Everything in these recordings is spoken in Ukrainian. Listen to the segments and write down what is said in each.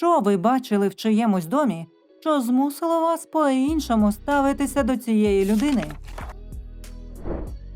Що ви бачили в чиємусь домі, що змусило вас по-іншому ставитися до цієї людини?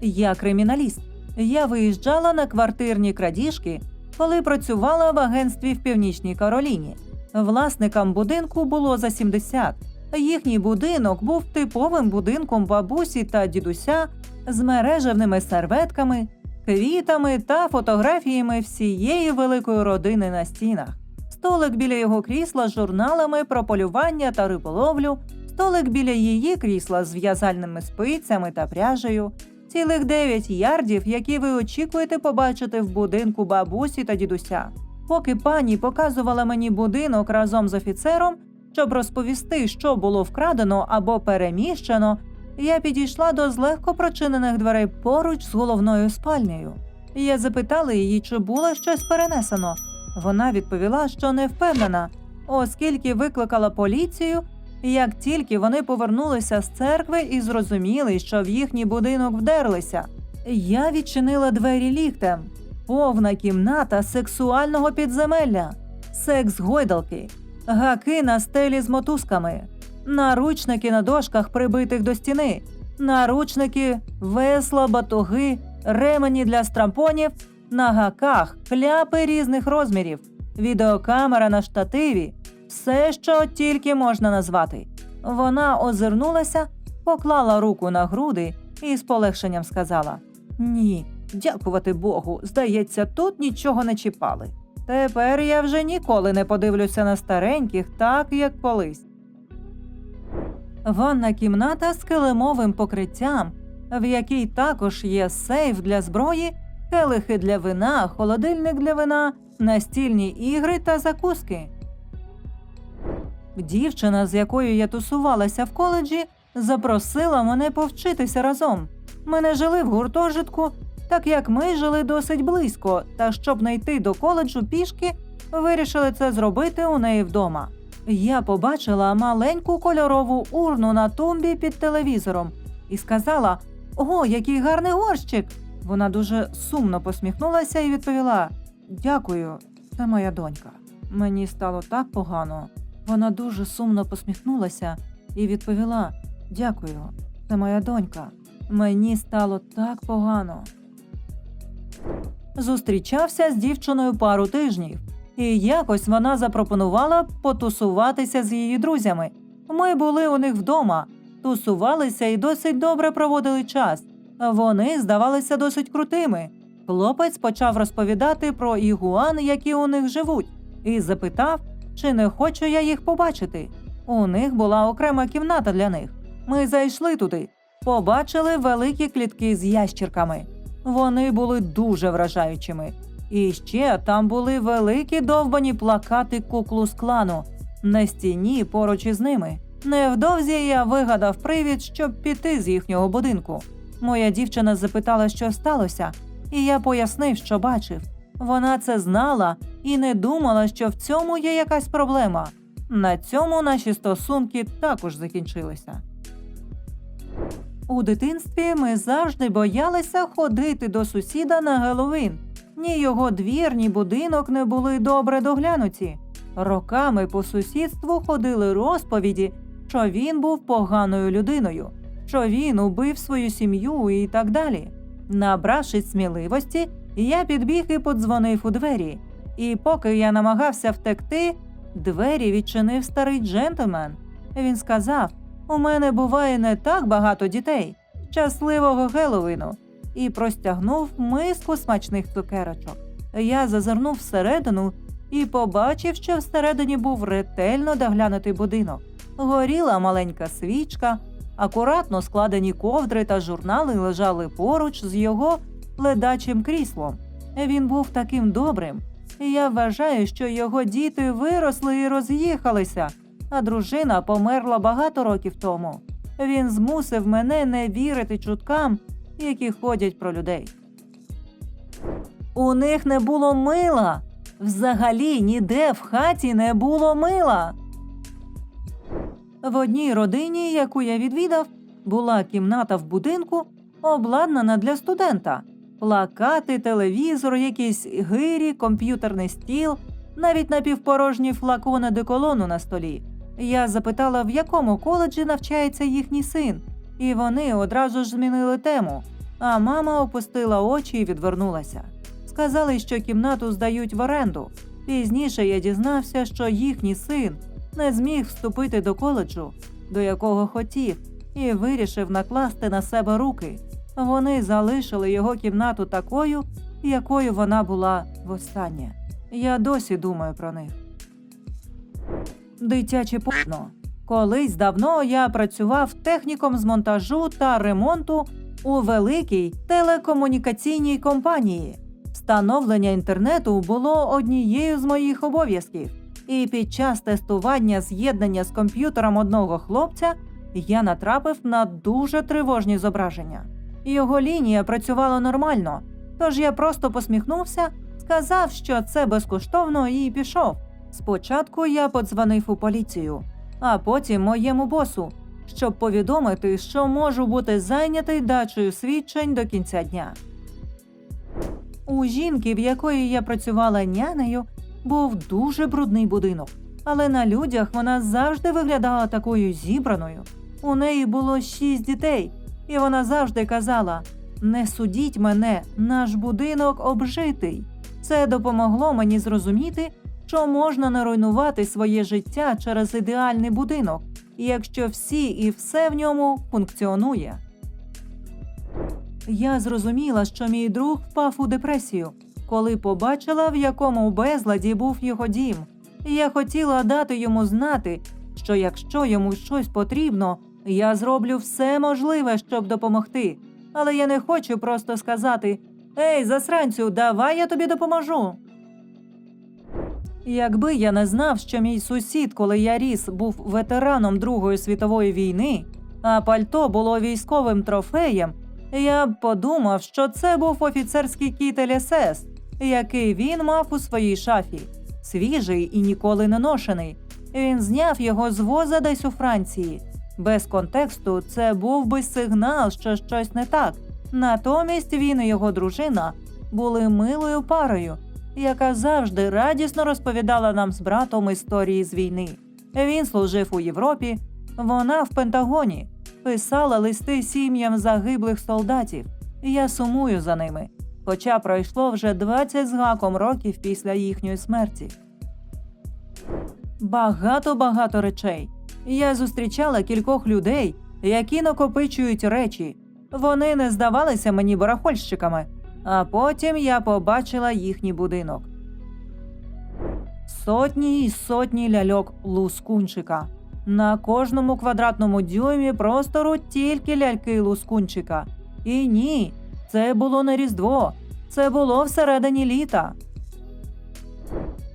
Я криміналіст. Я виїжджала на квартирні крадіжки, коли працювала в агентстві в Північній Кароліні. Власникам будинку було за 70. Їхній будинок був типовим будинком бабусі та дідуся з мережевними серветками, квітами та фотографіями всієї великої родини на стінах. Столик біля його крісла з журналами про полювання та риболовлю, столик біля її крісла з в'язальними спицями та пряжею, цілих дев'ять ярдів, які ви очікуєте побачити в будинку бабусі та дідуся. Поки пані показувала мені будинок разом з офіцером, щоб розповісти, що було вкрадено або переміщено, я підійшла до злегко прочинених дверей поруч з головною спальнею. Я запитала її, чи було щось перенесено. Вона відповіла, що не впевнена, оскільки викликала поліцію, як тільки вони повернулися з церкви і зрозуміли, що в їхній будинок вдерлися. Я відчинила двері ліктем. Повна кімната сексуального підземелля, секс гойдалки, гаки на стелі з мотузками, наручники на дошках, прибитих до стіни, наручники, весла, батоги, ремені для стрампонів, на гаках, кляпи різних розмірів, відеокамера на штативі, все, що тільки можна назвати. Вона озирнулася, поклала руку на груди і з полегшенням сказала: Ні, дякувати Богу, здається, тут нічого не чіпали. Тепер я вже ніколи не подивлюся на стареньких, так як колись. Ванна кімната з килимовим покриттям, в якій також є сейф для зброї, келихи для вина, холодильник для вина, настільні ігри та закуски. Дівчина, з якою я тусувалася в коледжі, запросила мене повчитися разом. Ми не жили в гуртожитку, так як ми жили досить близько, та щоб не до коледжу пішки, вирішили це зробити у неї вдома. Я побачила маленьку кольорову урну на тумбі під телевізором і сказала: О, який гарний горщик! Вона дуже сумно посміхнулася і відповіла: Дякую, це моя донька. Мені стало так погано. Вона дуже сумно посміхнулася і відповіла: Дякую, це моя донька. Мені стало так погано. Зустрічався з дівчиною пару тижнів, і якось вона запропонувала потусуватися з її друзями. Ми були у них вдома, тусувалися і досить добре проводили час. Вони здавалися досить крутими. Хлопець почав розповідати про ігуани, які у них живуть, і запитав, чи не хочу я їх побачити. У них була окрема кімната для них. Ми зайшли туди, побачили великі клітки з ящірками. Вони були дуже вражаючими. І ще там були великі довбані плакати куклу з клану на стіні поруч із ними. Невдовзі я вигадав привід, щоб піти з їхнього будинку. Моя дівчина запитала, що сталося, і я пояснив, що бачив. Вона це знала і не думала, що в цьому є якась проблема. На цьому наші стосунки також закінчилися. У дитинстві ми завжди боялися ходити до сусіда на Геловін. Ні його двір, ні будинок не були добре доглянуті. Роками по сусідству ходили розповіді, що він був поганою людиною, що він убив свою сім'ю і так далі. Набравшись сміливості, я підбіг і подзвонив у двері. І поки я намагався втекти, двері відчинив старий джентльмен. Він сказав: У мене буває не так багато дітей. Щасливого Геловіну! і простягнув миску смачних цукерочок. Я зазирнув всередину і побачив, що всередині був ретельно доглянутий будинок. Горіла маленька свічка, акуратно складені ковдри та журнали лежали поруч з його ледачим кріслом. Він був таким добрим. Я вважаю, що його діти виросли і роз'їхалися, а дружина померла багато років тому. Він змусив мене не вірити чуткам, які ходять про людей. У них не було мила. Взагалі ніде в хаті не було мила. В одній родині, яку я відвідав, була кімната в будинку, обладнана для студента. Плакати, телевізор, якісь гирі, комп'ютерний стіл, навіть напівпорожні флакони деколону на столі. Я запитала, в якому коледжі навчається їхній син, і вони одразу ж змінили тему. А мама опустила очі і відвернулася. Сказали, що кімнату здають в оренду. Пізніше я дізнався, що їхній син не зміг вступити до коледжу, до якого хотів, і вирішив накласти на себе руки. Вони залишили його кімнату такою, якою вона була востаннє. Я досі думаю про них. Дитяче порно. Колись давно я працював техніком з монтажу та ремонту у великій телекомунікаційній компанії. Встановлення інтернету було однією з моїх обов'язків, і під час тестування з'єднання з комп'ютером одного хлопця я натрапив на дуже тривожні зображення. Його лінія працювала нормально, тож я просто посміхнувся, сказав, що це безкоштовно, і пішов. Спочатку я подзвонив у поліцію, а потім моєму босу, щоб повідомити, що можу бути зайнятий дачею свідчень до кінця дня. У жінки, в якої я працювала нянею, був дуже брудний будинок, але на людях вона завжди виглядала такою зібраною. У неї було шість дітей, і вона завжди казала: Не судіть мене, наш будинок обжитий. Це допомогло мені зрозуміти, що можна не руйнувати своє життя через ідеальний будинок, якщо всі і все в ньому функціонує. Я зрозуміла, що мій друг впав у депресію, коли побачила, в якому безладі був його дім. Я хотіла дати йому знати, що якщо йому щось потрібно, я зроблю все можливе, щоб допомогти. Але я не хочу просто сказати: Ей, засранцю, давай я тобі допоможу. Якби я не знав, що мій сусід, коли я ріс, був ветераном Другої світової війни, а пальто було військовим трофеєм, я б подумав, що це був офіцерський кітель СС, який він мав у своїй шафі, свіжий і ніколи не ношений. Він зняв його з воза десь у Франції. Без контексту це був би сигнал, що щось не так. Натомість він і його дружина були милою парою, яка завжди радісно розповідала нам з братом історії з війни. Він служив у Європі, вона в Пентагоні, писала листи сім'ям загиблих солдатів. Я сумую за ними, хоча пройшло вже 20 з гаком років після їхньої смерті. Багато багато речей. Я зустрічала кількох людей, які накопичують речі. Вони не здавалися мені барахольщиками, а потім я побачила їхній будинок. Сотні і сотні ляльок лускунчика. На кожному квадратному дюймі простору тільки ляльки лускунчика. І ні, це було не Різдво, це було всередині літа.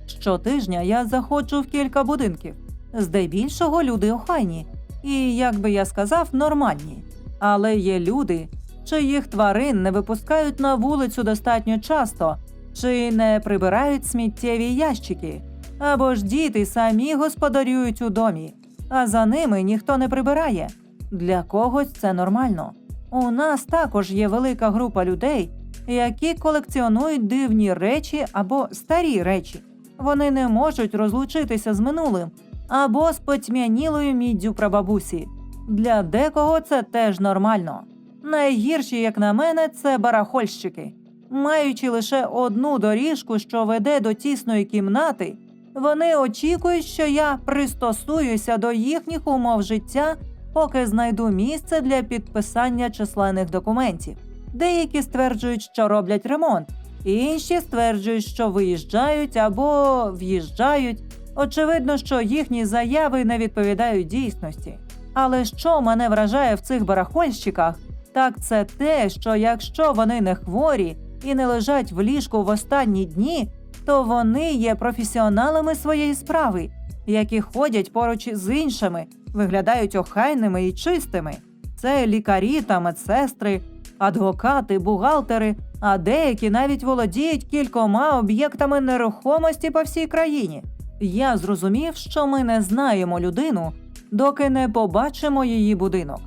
Щотижня я заходжу в кілька будинків. Здебільшого люди охайні, і, як би я сказав, нормальні. Але є люди, чиїх тварин не випускають на вулицю достатньо часто, чи не прибирають сміттєві ящики, або ж діти самі господарюють у домі, а за ними ніхто не прибирає. Для когось це нормально. У нас також є велика група людей, які колекціонують дивні речі або старі речі. Вони не можуть розлучитися з минулим або з потьмянілою міддю прабабусі. Для декого це теж нормально. Найгірші, як на мене, це барахольщики. Маючи лише одну доріжку, що веде до тісної кімнати, вони очікують, що я пристосуюся до їхніх умов життя, поки знайду місце для підписання численних документів. Деякі стверджують, що роблять ремонт, інші стверджують, що виїжджають або в'їжджають. Очевидно, що їхні заяви не відповідають дійсності. Але що мене вражає в цих барахольщиках, так це те, що якщо вони не хворі і не лежать в ліжку в останні дні, то вони є професіоналами своєї справи, які ходять поруч з іншими, виглядають охайними і чистими. Це лікарі та медсестри, адвокати, бухгалтери, а деякі навіть володіють кількома об'єктами нерухомості по всій країні. Я зрозумів, що ми не знаємо людину, доки не побачимо її будинок.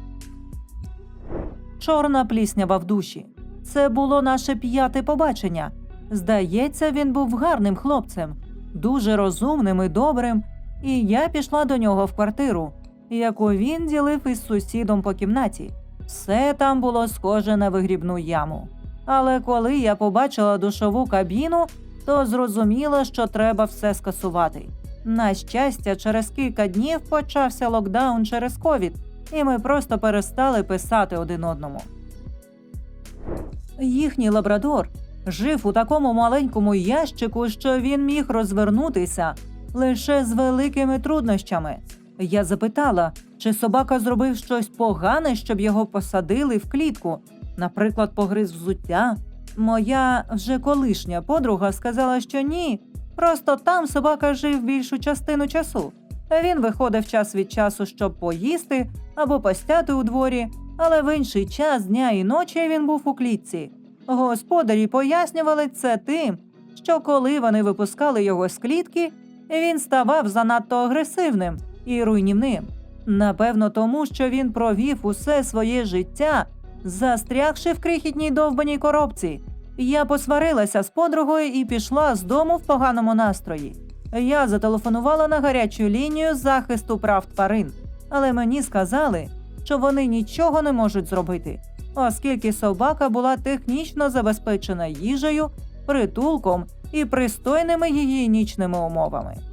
Чорна пліснява в душі. Це було наше п'яте побачення. Здається, він був гарним хлопцем. дуже розумним і добрим, і я пішла до нього в квартиру, яку він ділив із сусідом по кімнаті. Все там було схоже на вигрібну яму. Але коли я побачила душову кабіну, то зрозуміла, що треба все скасувати. На щастя, через кілька днів почався локдаун через ковід, і ми просто перестали писати один одному. Їхній лабрадор жив у такому маленькому ящику, що він міг розвернутися лише з великими труднощами. Я запитала, чи собака зробив щось погане, щоб його посадили в клітку, наприклад, погриз взуття. Моя вже колишня подруга сказала, що ні, просто там собака жив більшу частину часу. Він виходив час від часу, щоб поїсти або постяти у дворі, але в інший час дня і ночі він був у клітці. Господарі пояснювали це тим, що коли вони випускали його з клітки, він ставав занадто агресивним і руйнівним. Напевно, тому що він провів усе своє життя, застрягши в крихітній довбаній коробці. Я посварилася з подругою і пішла з дому в поганому настрої. Я зателефонувала на гарячу лінію захисту прав тварин, але мені сказали, що вони нічого не можуть зробити, оскільки собака була технічно забезпечена їжею, притулком і пристойними гігієнічними умовами.